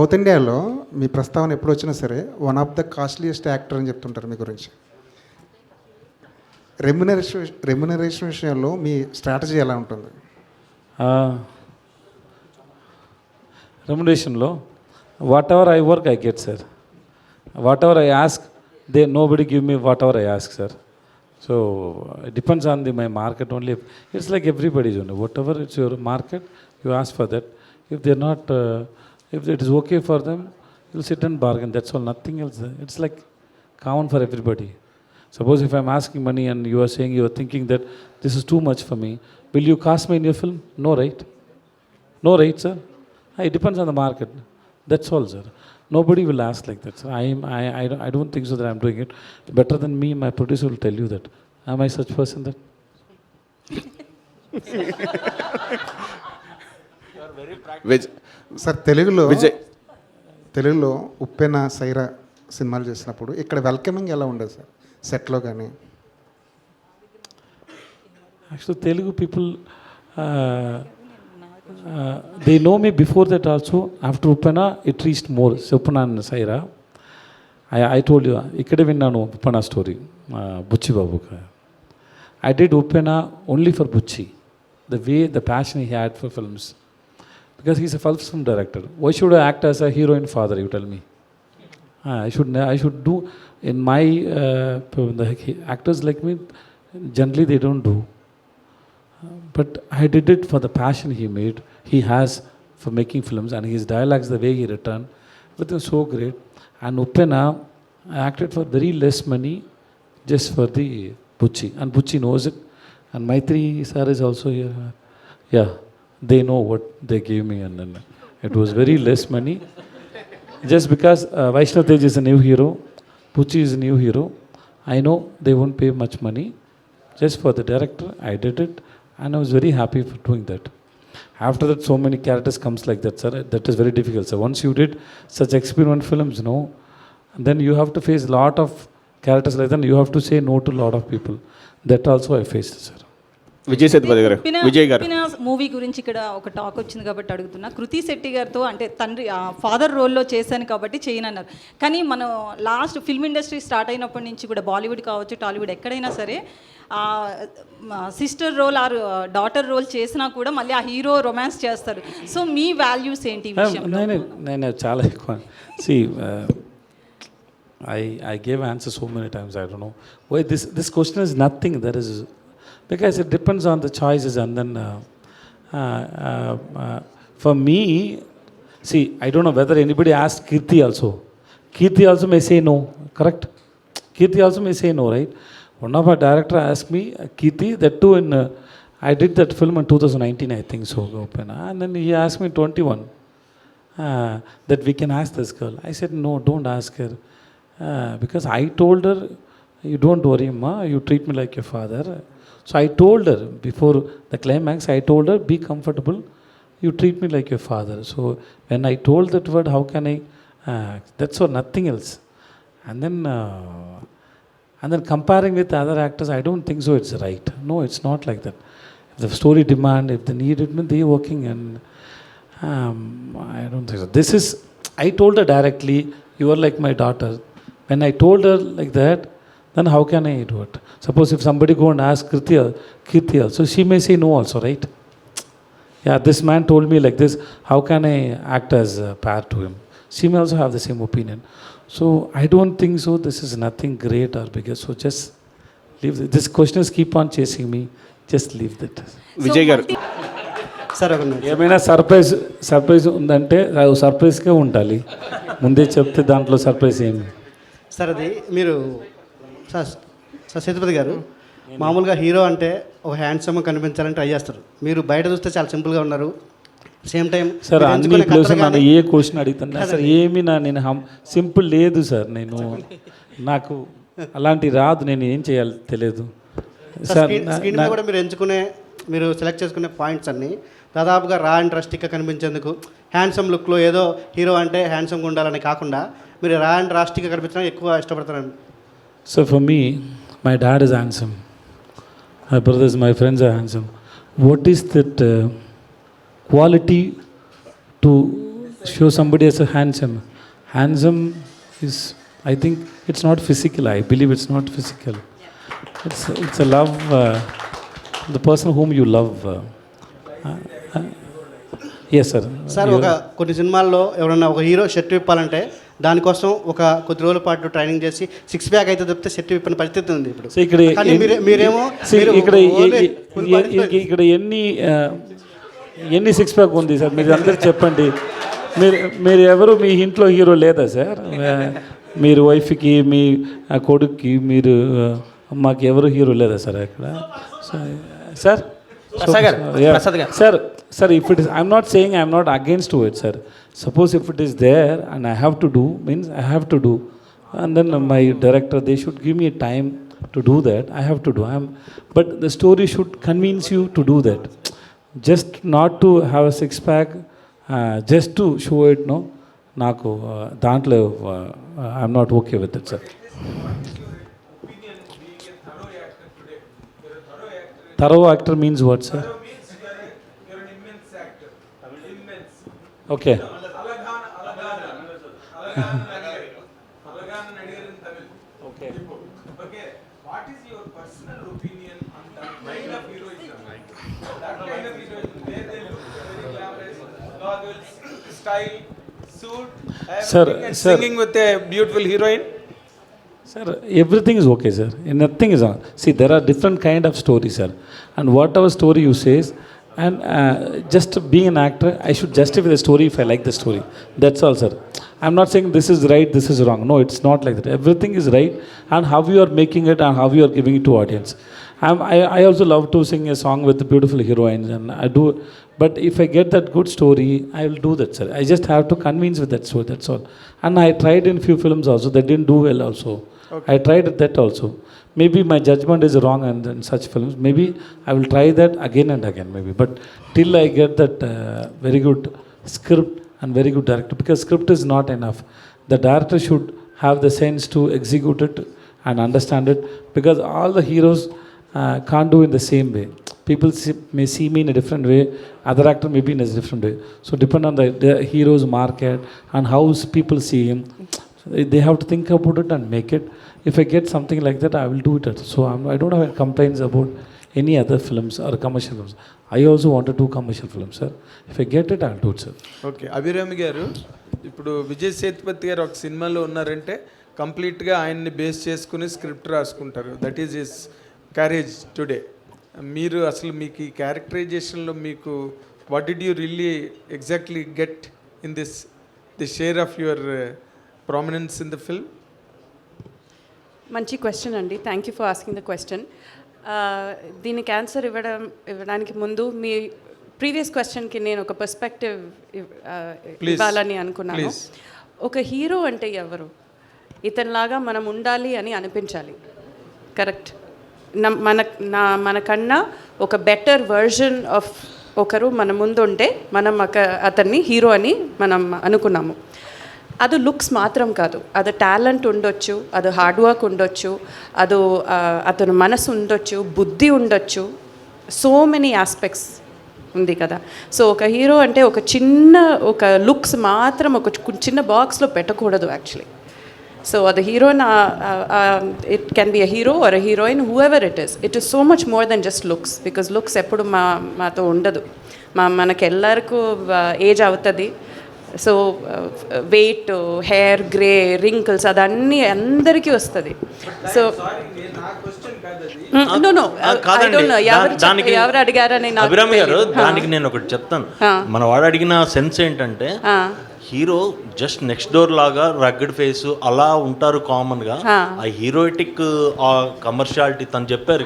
South ఇండియాలో మీ ప్రస్తావన ఎప్పుడు వచ్చినా సరే one of the costliest actor అని చెప్తుంటారు మీ గురించి. రెమ్యునరేషన్ రెమ్యునరేషన్ విషయంలో మీ స్ట్రాటజీ ఎలా ఉంటుంది? రెమ్యునేషన్లో whatever I work I get sir. Whatever I ask they nobody give me whatever I ask sir. So depends on the my market only. It's like everybody's only. Whatever it's your market you ask for that. If they not If it is okay for them, you'll sit and bargain. That's all, nothing else. It's like common for everybody. Suppose if I'm asking money and you are saying you are thinking that this is too much for me, will you cast me in your film? No, right? No, right, sir? Ah, it depends on the market. That's all, sir. Nobody will ask like that, sir. I, am, I, I, I don't think so that I'm doing it. Better than me, my producer will tell you that. Am I such person that? you are very practical. Which, sir తెలుగులో విజయ్. తెలుగులో ఉప్పెన సైరా సినిమాలు చేసినప్పుడు ఇక్కడ welcoming ఎలా ఉండదు sir? సెట్లో కానీ? Actual Telugu people they know me before that also after Uppena it raised more చెప్పున్నాను Sye Raa. I I told you ఇక్కడే విన్నాను Uppena story Buchi Babu I did Uppena only for Buchi. The way the passion he had for films Because he's a film director. Why should I act as a heroine father, you tell me? Ah, I should, I should do, in my, uh, actors like me, generally they don't do. But I did it for the passion he made, he has for making films, and his dialogues, the way he returned, it was so great. And Upena, I acted for very less money just for the Bucci, and Bucci knows it. And Maitri sir is also here. Yeah, they know what they gave me, and then it was very less money. Just because uh, Vaishnav Tej is a new hero, Pucci is a new hero, I know they won't pay much money. Just for the director, I did it, and I was very happy for doing that. After that, so many characters comes like that, sir. That is very difficult. So once you did such experiment films, no, then you have to face a lot of characters like that. You have to say no to a lot of people. That also I faced, sir. Vijay Sethupathi garu Vijay garu. Movie గురించి ఇక్కడ ఒక talk వచ్చింది కాబట్టి అడుగుతున్నా. కృతి శెట్టి గారితో అంటే తండ్రి father రోల్లో చేశాను కాబట్టి చేయనన్నారు. కానీ మనం లాస్ట్ ఫిల్మ్ ఇండస్ట్రీ స్టార్ట్ అయినప్పటి నుంచి కూడా బాలీవుడ్ కావచ్చు టాలీవుడ్ ఎక్కడైనా సరే sister role or daughter role చేసినా కూడా మళ్ళీ ఆ హీరో రొమాన్స్ చేస్తారు. సో మీ వాల్యూస్ ఏంటి నేను నేను చాలా ఎక్కువ. See I I gave answer so many times I don't know why this this question is nothing there is because it depends on the choices and then uh, uh, uh, uh, for me see i don't know whether anybody asked kirti also. Kirti also may say no correct? Kirti also may say no right? One of our director asked me uh, kirti that too in uh, i did that film in 2019 i think so open and then he asked me 21 uh, that we can ask this girl. I said no don't ask her uh, because i told her you don't worry ma you treat me like your father. So I told her, before the climax, I told her, be comfortable, you treat me like your father. So when I told that word, how can I, uh, that's for nothing else. And then, uh, and then comparing with other actors, I don't think so. It's right. No, it's not like that. If the story demand, if the need it, then they working, and um, I don't think so. This is. I told her directly, you are like my daughter. When I told her like that, then how can I do it? Suppose if somebody go and ask Kirti, Kirti also, she may say no also, right? Yeah, this man told me like this. How can I act as a pair to him? She may also have the same opinion. So I don't think so. This is nothing great or bigger. So just leave it. This questions keep on chasing me. Just leave that. Vijay garu sir ఒక నిమిషం. ఏమైనా surprise surprise ఉందంటే సర్ప్రైజ్గా ఉండాలి ముందే చెప్తే దాంట్లో surprise ఏమి sir అది మీరు సార్ సార్ సేతుపతి గారు మామూలుగా హీరో అంటే ఒక హ్యాండ్సమ్ కనిపించాలని ట్రై చేస్తారు. మీరు బయట చూస్తే చాలా సింపుల్గా ఉన్నారు. సేమ్ టైం సార్ అన్ని ప్లేస్ నన్ను ఏ క్వశ్చన్ అడుగుతున్నా సార్ ఏమి నా నేను హం సింపుల్ లేదు సార్ నేను నాకు అలాంటి రాదు నేను ఏం చేయాలి తెలియదు. సార్ కూడా మీరు ఎంచుకునే మీరు సెలెక్ట్ చేసుకునే పాయింట్స్ అన్ని దాదాపుగా రా అండ్ రస్టిక్గా కనిపించేందుకు హ్యాండ్సమ్ లుక్లో ఏదో హీరో అంటే హ్యాండ్సమ్గా ఉండాలని కాకుండా మీరు రా అండ్ రాస్టిక్గా కనిపించడానికి ఎక్కువ ఇష్టపడతారండి So for me, my dad is handsome. My brothers, my friends are handsome. What is that uh, quality to show somebody as a handsome. Handsome is, I think, it's not physical. I believe it's not physical. It's it's a love. Uh, the person whom you love. Uh, uh, uh, yes, sir. Sir You- ఒక కొన్ని సినిమాల్లో ఎవరైనా ఒక hero shirt విప్పాలంటే దానికోసం ఒక కొద్ది రోజుల పాటు ట్రైనింగ్ చేసి సిక్స్ ప్యాక్ అయితే తప్పితే షర్ట్ విప్పిన పరిస్థితి ఉంది ఇప్పుడు. సో ఇక్కడ మీరేమో ఇక్కడ ఇక్కడ ఎన్ని ఎన్ని సిక్స్ ప్యాక్ ఉంది సార్? మీరు అందరికి చెప్పండి. మీరు మీరు ఎవరు మీ ఇంట్లో హీరో లేదా సార్? మీరు వైఫ్కి మీ కొడుక్కి మీరు మాకు ఎవరు హీరో లేదా సార్ అక్కడ so sir. Sir sir if it is I'm not saying I'm not against to it sir suppose if it is there and I have to do means I have to do and then my director they should give me time to do that i have to do i'm but the story should convince you to do that just not to have a six pack uh, just to show it no నాకు uh, దాంట్లో I'm not okay with it sir thorough actor means what sir everything and sir. singing with a beautiful heroine. Sir, everything is okay, sir. Nothing is wrong. See, there are different kind of stories, sir. And whatever story you says, and uh, just being an actor, I should justify the story if I like the story. That's all, sir. I'm not saying this is right, this is wrong. No, it's not like that. Everything is right, and how you are making it and how you are giving it to audience. I'm, I, I also love to sing a song with beautiful heroines, and I do. But if I get that good story, I will do that, sir. I just have to convince with that story. That's all. And I tried in few films also. They didn't do well also. I tried that also. Maybe my judgment is wrong and in such films. Maybe I will try that again and again. Maybe, but till I get that uh, very good script and very good director, because script is not enough. The director should have the sense to execute it and understand it, because all the heroes uh, can't do in the same way. People see, may see me in a different way, other actor may be in a different way. So depend on the, the hero's market and how people see him. They have to think about it and make it if I get something like that I will do it at so I don't have complaints about any other films or commercial films I also want to commercial films sir if I get it I do it sir okay Abhiram garu ఇప్పుడు విజయ్ సేతుపతి గారు ఒక సినిమాలో ఉన్నారంటే కంప్లీట్గా ఆయన్ని base చేసుకుని script రాసుకుంటారు. That is is carriage today మీరు అసలు మీకు ఈ క్యారెక్టరైజేషన్లో మీకు what did you really exactly get in this the share of your prominence in the film మంచి క్వశ్చన్ అండి. Thank you for asking the question దీనికి ఆన్సర్ ఇవ్వడం ఇవ్వడానికి ముందు మీ ప్రీవియస్ క్వశ్చన్కి నేను ఒక పర్స్పెక్టివ్ Please. ఇవ్వాలని అనుకున్నాను. ఒక హీరో అంటే ఎవరు? ఇతనిలాగా మనం ఉండాలి అని అనిపించాలి. కరెక్ట్ మన నా మనకన్నా ఒక బెటర్ వర్జన్ ఆఫ్ ఒకరు మన ముందు ఉంటే మనం అతన్ని హీరో అని మనం అనుకున్నాము. అది లుక్స్ మాత్రం కాదు. అది టాలెంట్ ఉండొచ్చు అది హార్డ్ వర్క్ ఉండొచ్చు అది అతను మనసు ఉండొచ్చు బుద్ధి ఉండొచ్చు. సో మెనీ ఆస్పెక్ట్స్ ఉంది కదా. సో ఒక హీరో అంటే ఒక చిన్న ఒక లుక్స్ మాత్రం ఒక చిన్న బాక్స్లో పెట్టకూడదు యాక్చువల్లీ. సో అది heroine it can be a hero or a heroine whoever it is it is so much more than just looks because looks ఎప్పుడు మా మాతో ఉండదు. మా మనకి ఎల్లరికూ ఏజ్ అవుతుంది. So weight hair grey wrinkles అదన్నీ అందరికీ వస్తుంది సో ఎవరు ఎవరు అడిగారని అభిరామి గారు. దానికి నేను ఒకటి చెప్తాను. మన వాడు అడిగిన సెన్స్ ఏంటంటే. హీరో జస్ట్ నెక్స్ట్ డోర్ లాగా రగ్గడ్ ఫేస్ అలా ఉంటారు కామన్గా ఆ. హీరోయిటిక్ ఆ కమర్షియాలిటీ తను చెప్పారు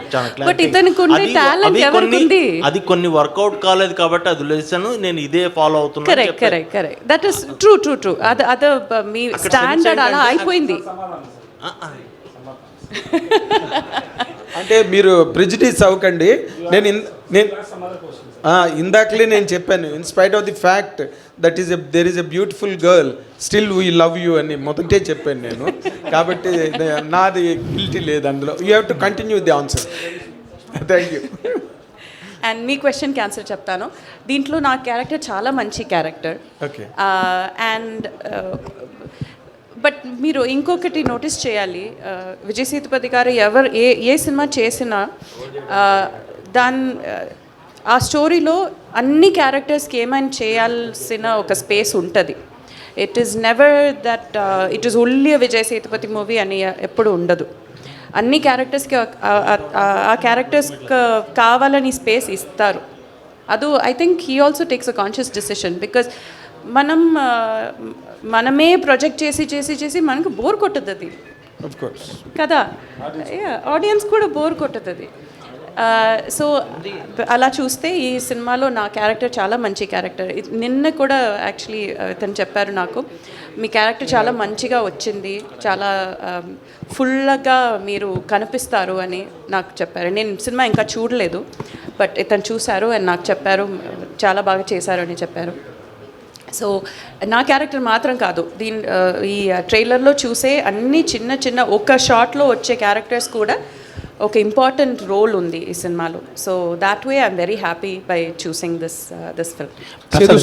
అది- కొన్ని- ఉంది? అది కొన్ని వర్కౌట్ కాలేదు కాబట్టి అది వదిలేసాను నేను ఇదే ఫాలో అవుతున్నా correct correct correct that is true true true అది అద మీ అక్కడ స్టాండర్డ్ sense అలా ఏంటంటే- అయిపోయింది. అంటే మీరు ప్రిజిటీస్ అవ్వకండి నేను ఇన్- నేను ఇందాకలే నేను చెప్పాను in spite of the fact that is there is a beautiful girl still we love you అని మొదటే చెప్పాను నేను. కాబట్టి నాది గిల్టీ లేదు అందులో. You have to continue the answer thank you and మీ క్వశ్చన్కి ఆన్సర్ చెప్తాను. దీంట్లో నా క్యారెక్టర్ చాలా మంచి క్యారెక్టర్ ఓకే అండ్ బట్ మీరు ఇంకొకటి నోటీస్ చేయాలి. విజయ్ సేతుపతి గారు ఎవరు ఏ ఏ సినిమా చేసినా దాని ఆ స్టోరీలో అన్ని క్యారెక్టర్స్కి ఏమైనా చేయాల్సిన ఒక స్పేస్ ఉంటుంది. It is never that it is only Vijay Sethupathi movie అని ఎప్పుడు ఉండదు. అన్ని క్యారెక్టర్స్కి ఆ క్యారెక్టర్స్ కావాలని స్పేస్ ఇస్తారు. అదు I think he also takes a conscious decision because మనం మనమే ప్రొజెక్ట్ చేసి చేసి చేసి మనకు బోర్ కొట్టదు అది కదా? ఆడియన్స్ కూడా బోర్ కొట్టదు అది సో అలా చూస్తే ఈ సినిమాలో నా క్యారెక్టర్ చాలా మంచి క్యారెక్టర్. నిన్న కూడా యాక్చువల్లీ తను చెప్పారు నాకు మీ క్యారెక్టర్ చాలా మంచిగా వచ్చింది చాలా ఫుల్గా మీరు కనిపిస్తారు అని నాకు చెప్పారు. నేను సినిమా ఇంకా చూడలేదు బట్ ఇతను చూశారు అండ్ నాకు చెప్పారు చాలా బాగా చేశారు అని చెప్పారు. సో నా క్యారెక్టర్ మాత్రం కాదు. దీని ఈ ట్రైలర్లో చూసే అన్ని చిన్న చిన్న ఒక షాట్లో వచ్చే క్యారెక్టర్స్ కూడా ఒక ఇంపార్టెంట్ రోల్ ఉంది ఈ సినిమాలో. So that way I'm very happy by choosing this this film